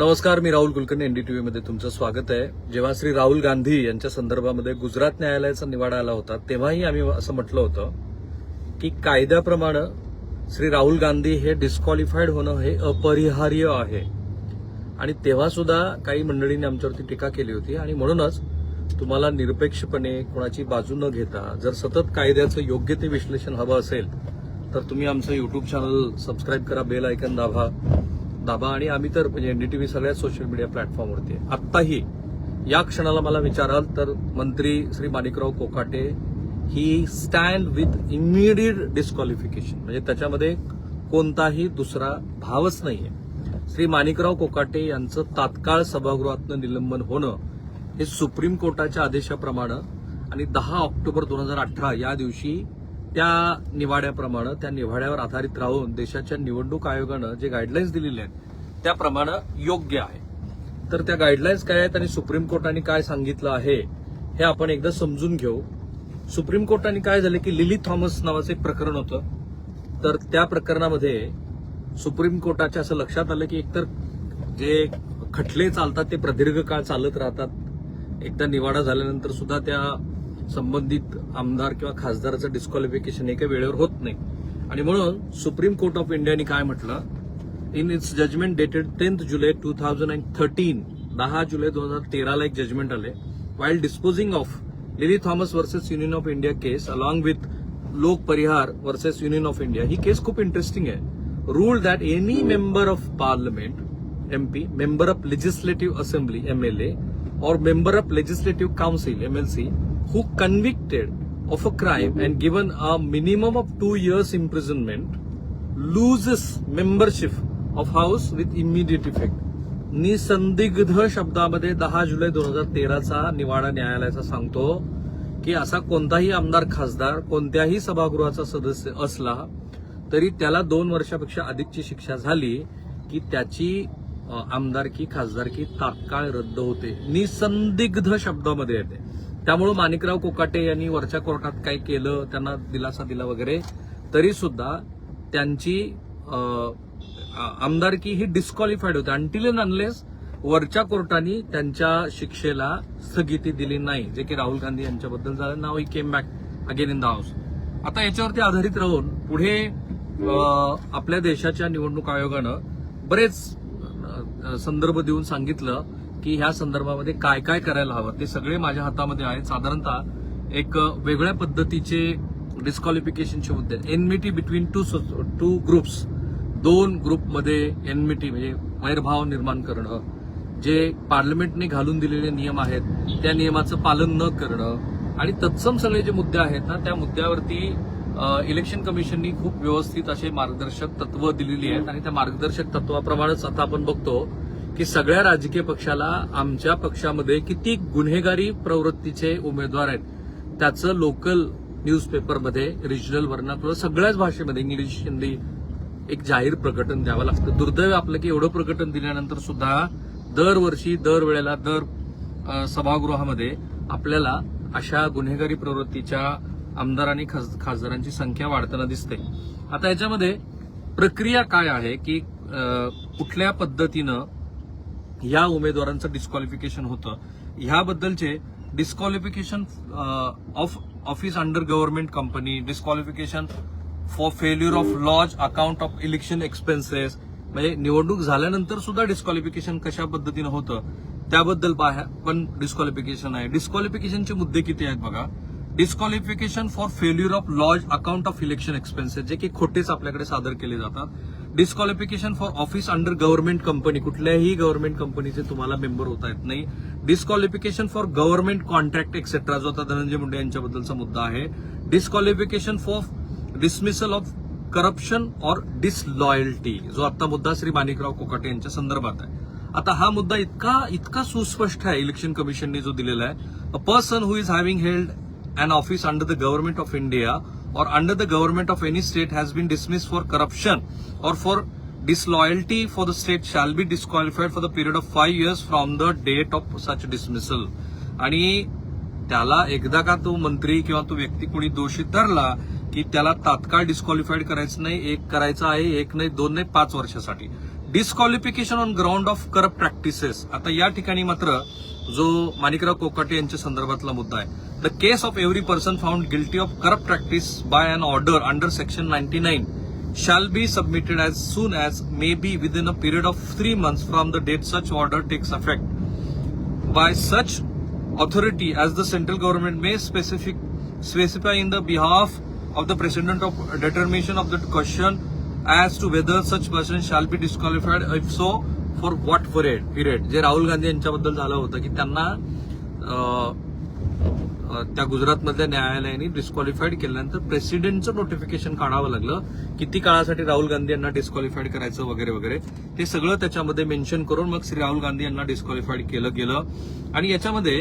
नमस्कार मी राहुल कुलकर्णी एनडीटीव्ही मध्ये तुमचं स्वागत आहे. जेव्हा श्री राहुल गांधी यांच्या संदर्भामध्ये गुजरात न्यायालयाचा निवाडा आला होता तेव्हाही आम्ही असं म्हटलं होतं की कायद्याप्रमाणे श्री राहुल गांधी हे डिस्क्वालिफाईड होणं हे अपरिहार्य आहे. आणि तेव्हा सुद्धा काही मंडळींनी आमच्यावरती टीका केली होती आणि म्हणूनच तुम्हाला निरपेक्षपणे कोणाची बाजू न घेता जर सतत कायद्याचं योग्य ते विश्लेषण हवं असेल तर तुम्ही आमचं युट्यूब चॅनल सबस्क्राईब करा बेल आयकन दाबा. दाबा आणि आम्ही तर म्हणजे एनडीटीव्ही सगळ्याच सोशल मीडिया प्लॅटफॉर्मवरती आहे. आत्ताही या क्षणाला मला विचाराल तर मंत्री Shri Manikrao Kokate he stand with immediate disqualification म्हणजे त्याच्यामध्ये कोणताही दुसरा भावच नाहीये. श्री माणिकराव कोकाटे यांचं तात्काळ सभागृहातनं निलंबन होणं हे सुप्रीम कोर्टाच्या आदेशाप्रमाणे आणि दहा ऑक्टोबर दोन हजार अठरा या दिवशी त्या निवाड्याप्रमाणे त्या निवाड्यावर आधारित राहून देशाच्या निवडणूक आयोगानं जे गाईडलाईन्स दिलेले आहेत त्याप्रमाणे योग्य आहे. तर त्या गाईडलाईन्स काय आहेत आणि सुप्रीम कोर्टाने काय सांगितलं आहे हे आपण एकदा समजून घेऊ. सुप्रीम कोर्टाने काय झालं की लिली थॉमस नावाचं एक प्रकरण होतं. तर त्या प्रकरणामध्ये सुप्रीम कोर्टाच्या असं लक्षात आलं की एकतर जे खटले चालतात ते प्रदीर्घ काळ चालत राहतात. एकदा निवाडा झाल्यानंतर सुद्धा त्या संबंधित आमदार किंवा खासदाराचं डिस्क्वालिफिकेशन हे काही वेळेवर होत नाही. आणि म्हणून सुप्रीम कोर्ट ऑफ इंडियाने काय म्हटलं? In its judgment dated tenth July two thousand and thirteen दहा जुलै दोन हजार तेराला एक जजमेंट आले. While disposing of Lily Thomas versus union of India case along with Lok Prahari versus union of India he case खूप interesting आहे. Rule that any member of parliament MP member of legislative assembly MLA और member of legislative council MLC who convicted of a crime and given a minimum of two years imprisonment loses membership of house with immediate effect. निसंदिग्ध शब्दामध्ये दहा जुलै दोन हजार तेराचा निवाडा न्यायालयाचा सांगतो की असा कोणताही आमदार खासदार कोणत्याही सभागृहाचा सदस्य असला तरी त्याला दोन वर्षापेक्षा अधिकची शिक्षा झाली की त्याची आमदारकी खासदारकी तात्काळ रद्द होते. निसंदिग्ध शब्दामध्ये येते. त्यामुळे माणिकराव कोकाटे यांनी वरच्या कोर्टात काय केलं त्यांना दिलासा दिला वगैरे तरी सुद्धा त्यांची आमदारकी ही डिस्क्वालिफाईड होते. अनटिल अँड अनलेस वरच्या कोर्टाने त्यांच्या शिक्षेला स्थगिती दिली नाही. जे की राहुल गांधी यांच्याबद्दल झालं. नाव ही came back again in the house आता याच्यावरती आधारित राहून पुढे आपल्या देशाच्या निवडणूक आयोगानं बरेच संदर्भ देऊन सांगितलं की ह्या संदर्भामध्ये काय काय करायला हवं? ते सगळे माझ्या हातामध्ये आहेत. साधारणतः एक वेगळ्या पद्धतीचे डिस्क्वालिफिकेशनचे मुद्दे enmity between two two groups दोन ग्रुपमध्ये एनमिटी म्हणजे वैरभाव निर्माण करणं. जे पार्लमेंटने घालून दिलेले नियम आहेत त्या नियमाचं पालन न करणं. आणि तत्सम सगळे जे मुद्दे आहेत ना त्या मुद्द्यावरती इलेक्शन कमिशननी खूप व्यवस्थित असे मार्गदर्शक तत्व दिलेली आहेत. आणि त्या मार्गदर्शक तत्वाप्रमाणेच आता आपण बघतो की सगळ्या राजकीय पक्षाला आमच्या पक्षामध्ये किती गुन्हेगारी प्रवृत्तीचे उमेदवार आहेत त्याचं लोकल न्यूजपेपरमध्ये रिजनल वर्णातलं सगळ्याच भाषेमध्ये इंग्लिश हिंदी एक जाहीर प्रकटन द्यावं लागतं. दुर्दैव आपलं की एवढं प्रकटन दिल्यानंतर सुद्धा दरवर्षी दर वेळेला दर सभागृहामध्ये आपल्याला अशा गुन्हेगारी प्रवृत्तीच्या आमदार आणि खासदारांची संख्या वाढताना दिसते. आता याच्यामध्ये प्रक्रिया काय आहे की कुठल्या पद्धतीनं या उमेदवारांचं डिस्क्वालिफिकेशन होतं. ह्याबद्दलचे disqualification of office under government company disqualification for failure of lodge account of election expenses म्हणजे निवडणूक झाल्यानंतर सुद्धा डिस्क्वालिफिकेशन कशा पद्धतीनं होतं त्याबद्दल पाहा पण डिस्क्वालिफिकेशन आहे. डिस्क्वालिफिकेशनचे मुद्दे किती आहेत बघा. Disqualification for failure of lodge account of election expenses जे की खोटेच आपल्याकडे सादर केले जातात. Disqualification for office under government company कुठल्याही गव्हर्नमेंट कंपनीचे तुम्हाला मेंबर होता येत नाही. Disqualification for government contract etcetera जो आता धनंजय मुंडे यांच्याबद्दलचा मुद्दा आहे. Disqualification for dismissal of corruption और डिसलॉयल्टी जो आता मुद्दा श्री माणिकराव कोकाटे यांच्या संदर्भात आहे. आता हा मुद्दा इतका इतका सुस्पष्ट आहे इलेक्शन कमिशनने जो दिलेला आहे. A person who is having held an office under the government of India or under the government of any state has been dismissed for corruption or for disloyalty for the state shall be disqualified for the period of five years from the date of such dismissal. आणि त्याला एकदा का तो मंत्री किंवा तो व्यक्ती कोणी दोषी धरला की त्याला तात्काळ डिस्क्वालिफाईड करायचं नाही एक करायचं आहे एक नाही दोन नाही पाच वर्षासाठी disqualification on ground of corrupt practices आता या ठिकाणी मात्र जो माणिकराव कोकाटे यांच्या संदर्भातला मुद्दा आहे the case of every person found guilty of corrupt practice by an order under section ninety nine shall be submitted as soon as may be within a period of three months from the date such order takes effect. By such authority as the central government may specific, specify in the behalf of the President of determination of the question as to whether such person shall be disqualified, if so, for what period period जे राहुल गांधी यांच्याबद्दल झालं होतं की त्यांना त्या गुजरातमधल्या न्यायालयाने disqualified केल्यानंतर प्रेसिडेंटचं नोटिफिकेशन काढावं लागलं. किती काळासाठी राहुल गांधी यांना डिस्क्वालिफाईड करायचं वगैरे वगैरे ते सगळं त्याच्यामध्ये मेन्शन करून मग श्री राहुल गांधी यांना डिस्क्वालिफाईड केलं गेलं. आणि याच्यामध्ये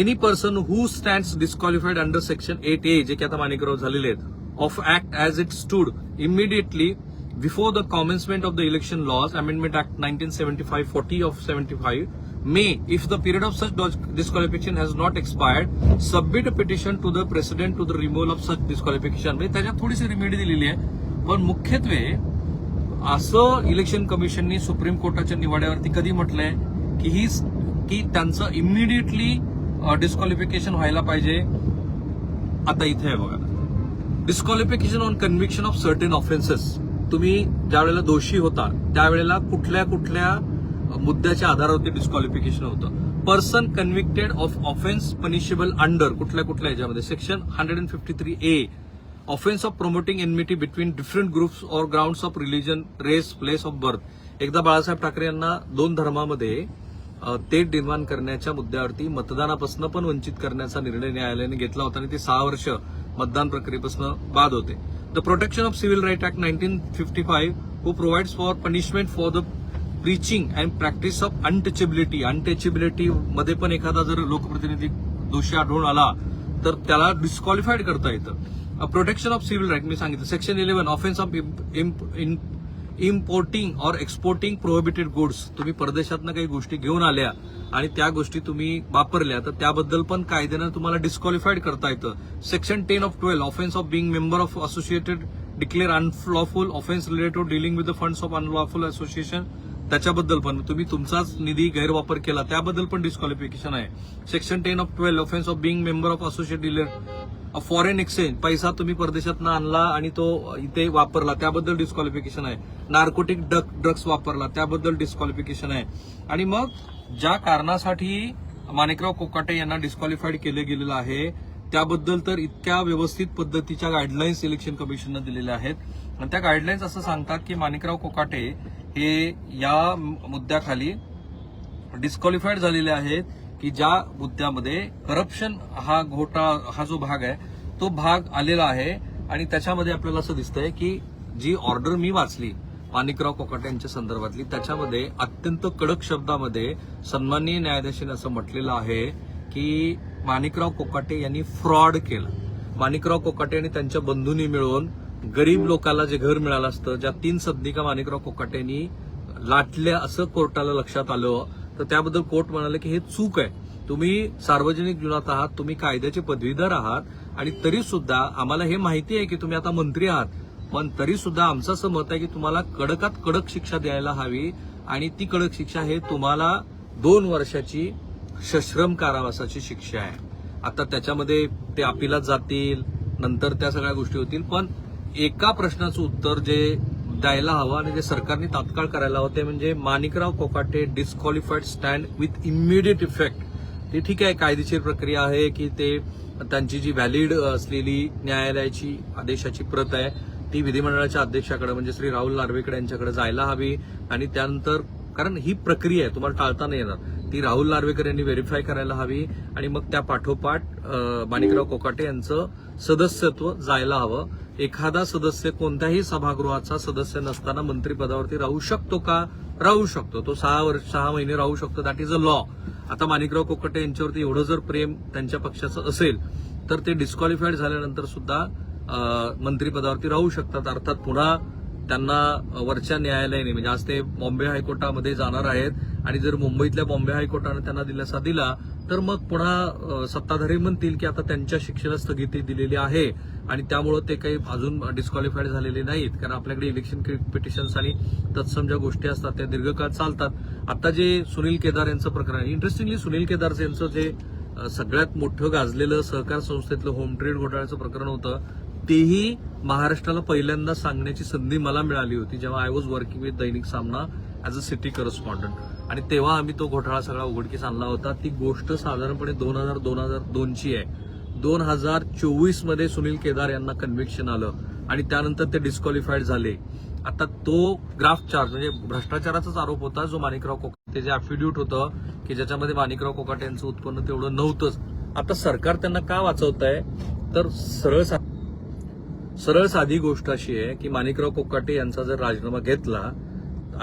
any person who stand disqualified under section eight A जे की आता मानिकराव झालेले आहेत of act as it stood immediately before the commencement of the election laws, amendment act nineteen seventy five forty of five may, if the period of such disqualification has not expired, submit a petition to the president to the removal of such disqualification. म्हणजे त्याच्यात थोडीशी remedy दिलेली आहे. पण मुख्यत्वे असं election कमिशननी supreme कोर्टाच्या निवाड्यावरती कधी म्हटलंय की ही की त्यांचं इमिडिएटली डिस्क्वालिफिकेशन व्हायला पाहिजे. आता इथे आहे बघा. Disqualification on conviction of certain offences तुम्ही ज्यावेळेला दोषी होता त्यावेळेला कुठल्या कुठल्या मुद्द्याच्या आधारावरती डिस्क्वालिफिकेशन होतं. Person convicted of offence punishable under कुठल्या कुठल्या याच्यामध्ये? Section hundred and fifty three A offence of promoting enmity between different groups or grounds of religion race place of birth एकदा बाळासाहेब ठाकरे यांना दोन धर्मामध्ये तेट निर्माण करण्याच्या मुद्द्यावरती मतदानापासून पण वंचित करण्याचा निर्णय न्यायालयाने घेतला होता आणि ते सहा वर्ष मतदान प्रक्रियेपासून बाद होते. The protection of civil right act nineteen fifty five who provides for punishment for the preaching and practice of untouchability untouchability मध्ये पण एखादा जर लोकप्रतिनिधी दोषी आढळून आला तर त्याला डिस्क्वालिफाईड करता येतं. प्रोटेक्शन ऑफ सिव्हिल राईट मी सांगितलं. Section eleven offence of importing or exporting prohibited goods तुम्ही परदेशातनं काही गोष्टी घेऊन आल्या आणि त्या गोष्टी तुम्ही वापरल्या तर त्याबद्दल पण कायद्यानं तुम्हाला डिस्क्वालिफाईड करता येतं. Section ten of twelve offence of being member of associated declare unlawful offence related to dealing with the funds of unlawful association त्याच्याबद्दल पण तुम्ही तुमचाच निधी गैरवापर केला त्याबद्दल पण डिस्क्वालिफिकेशन आहे. Section ten of twelve offence of being member of associate dealer foreign exchange पैसा तुम्ही परदेशातनं आणला आणि तो इथे वापरला त्याबद्दल डिस्क्वालिफिकेशन आहे. नार्कोटिक ड्रग्स वापरला त्याबद्दल डिस्क्वालिफिकेशन आहे. आणि मग ज्या कारणासाठी माणिकराव कोकाटे यांना डिस्क्वालिफाईड केलं गेलेलं आहे त्याबद्दल तर इतक्या व्यवस्थित पद्धतीच्या गाईडलाईन्स इलेक्शन कमिशननं दिलेल्या आहेत. आणि त्या गाईडलाईन्स असं सांगतात की माणिकराव कोकाटे हे या मुद्द्याखाली डिस्क्वालिफाईड झालेले आहेत. की ज्या मुद्द्यामध्ये करप्शन हा घोटाळा हा जो भाग आहे तो भाग आलेला आहे आणि त्याच्यामध्ये आपल्याला असं दिसतंय की जी ऑर्डर मी वाचली माणिकराव कोकाटे यांच्या संदर्भातली त्याच्यामध्ये अत्यंत कडक शब्दामध्ये सन्माननीय न्यायाधीशाने असं म्हटलेलं आहे की माणिकराव कोकाटे यांनी फ्रॉड केला. माणिकराव कोकाटे आणि त्यांच्या बंधूंनी मिळून गरीब लोकांना जे घर मिळालं असतं ज्या तीन सदनिका माणिकराव कोकाटेंनी लाटल्या असं कोर्टाला लक्षात आलं तर त्याबद्दल कोर्ट म्हणाले की हे चूक आहे. तुम्ही सार्वजनिक जीवनात आहात तुम्ही कायद्याचे पदवीधर आहात आणि तरी सुद्धा आम्हाला हे माहिती आहे की तुम्ही आता मंत्री आहात. पण तरी सुद्धा आमचं असं मत आहे की तुम्हाला कडकात कडक शिक्षा द्यायला हवी आणि ती कडक शिक्षा हे तुम्हाला दोन वर्षाची सश्रम कारावासाची शिक्षा आहे. आता त्याच्यामध्ये ते अपिलात जातील नंतर त्या सगळ्या गोष्टी होतील. पण एका प्रश्नाचं उत्तर जे द्यायला हवं आणि जे सरकारने तात्काळ करायला हवं ते म्हणजे Manikrao Kokate disqualified stand with immediate effect ते ठीक आहे कायदेशीर प्रक्रिया आहे की ते त्यांची जी व्हॅलिड असलेली न्यायालयाची आदेशाची प्रत आहे ती विधिमंडळाच्या अध्यक्षाकडे म्हणजे श्री राहुल नार्वेकडे यांच्याकडे जायला हवी आणि त्यानंतर कारण ही प्रक्रिया आहे तुम्हाला टाळता नाही येणार. ती राहुल नार्वेकर यांनी व्हेरीफाय करायला हवी आणि मग त्या पाठोपाठ माणिकराव कोकाटे यांचं सदस्यत्व जायला हवं. एखादा सदस्य कोणत्याही सभागृहाचा सदस्य नसताना मंत्रीपदावरती राहू शकतो का? राहू शकतो. तो सहा वर्ष सहा महिने राहू शकतो. दॅट इज अ लॉ आता माणिकराव कोकटे यांच्यावरती एवढं जर प्रेम त्यांच्या पक्षाचं असेल तर ते डिस्क्वालिफाईड झाल्यानंतर सुद्धा मंत्रीपदावरती राहू शकतात. अर्थात पुन्हा त्यांना वरच्या न्यायालयाने म्हणजे आज ते बॉम्बे हायकोर्टामध्ये जाणार आहेत आणि जर मुंबईतल्या बॉम्बे हायकोर्टाने त्यांना दिलासा दिला तर मग पुन्हा सत्ताधारी म्हणतील की आता त्यांच्या शिक्षेला स्थगिती दिलेली आहे. आणि त्यामुळं ते काही अजून डिस्क्वालिफाईड झालेले नाहीत. कारण आपल्याकडे इलेक्शन पिटिशन्स आणि तत्सम ज्या गोष्टी असतात त्या दीर्घकाळ चालतात. आता जे सुनील केदार यांचं प्रकरण आहे. इंटरेस्टिंगली सुनील केदार यांचं जे सगळ्यात मोठं गाजलेलं सहकार संस्थेतलं होम ट्रेड घोटाळ्याचं प्रकरण होतं तेही महाराष्ट्राला पहिल्यांदा सांगण्याची संधी मला मिळाली होती जेव्हा आय वॉज वर्किंग विथ दैनिक सामना ऍज अ सिटी करस्पॉन्डंट आणि तेव्हा आम्ही तो घोटाळा सगळा उघडकीस आणला होता. ती गोष्ट साधारणपणे दोन हजार दोन हजार दोनची आहे. दोन हजार चोवीसमध्ये सुनील केदार यांना कन्व्हिक्शन आलं आणि त्यानंतर ते डिस्क्वालिफाईड झाले. आता तो ग्राफ चार्ज म्हणजे भ्रष्टाचाराचाच आरोप होता जो माणिकराव कोकाटे जे अफिड्यूट होतं की ज्याच्यामध्ये माणिकराव कोकाटे यांचं उत्पन्न तेवढं नव्हतंच. आता सरकार त्यांना का वाचवत आहे तर सरळ सा- सरळ साधी गोष्ट अशी आहे की माणिकराव कोकाटे यांचा जर राजीनामा घेतला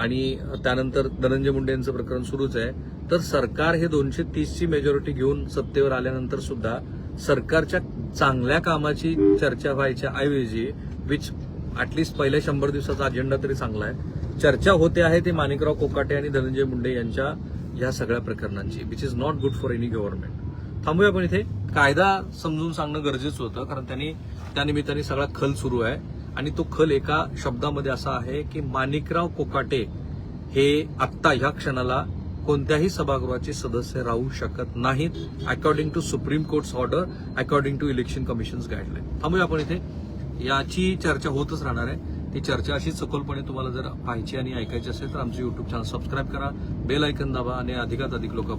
आणि त्यानंतर धनंजय मुंडे यांचं प्रकरण सुरूच आहे तर सरकार हे दोनशे तीसची मेजॉरिटी घेऊन सत्तेवर आल्यानंतर सुद्धा सरकारच्या चांगल्या कामाची चर्चा व्हायच्या ऐवजी विच ॲटलिस्ट पहिल्या शंभर दिवसाचा अजेंडा तरी चांगला आहे. चर्चा होते आहे ते माणिकराव कोकाटे आणि धनंजय मुंडे यांच्या ह्या सगळ्या प्रकरणांची which is not good for any government थांबूया आपण इथे. कायदा समजून सांगणं गरजेचं होतं कारण त्यांनी त्यानिमित्ताने सगळा खल सुरू आहे. आणि तो खल एका शब्दामध्ये असा आहे की माणिकराव कोकाटे हे आत्ता ह्या क्षणाला कोणत्याही सभागृहाचे सदस्य राहू शकत नाहीत according to supreme court's order according to election commission's guideline थांबूया आपण इथे. याची चर्चा होतच राहणार आहे. ती चर्चा अशी सखोलपणे तुम्हाला जर पाहायची आणि ऐकायची असेल तर आमचं युट्यूब चॅनल सबस्क्राईब करा. बेल ऐकन दाबा आणि अधिकात अधिक लोक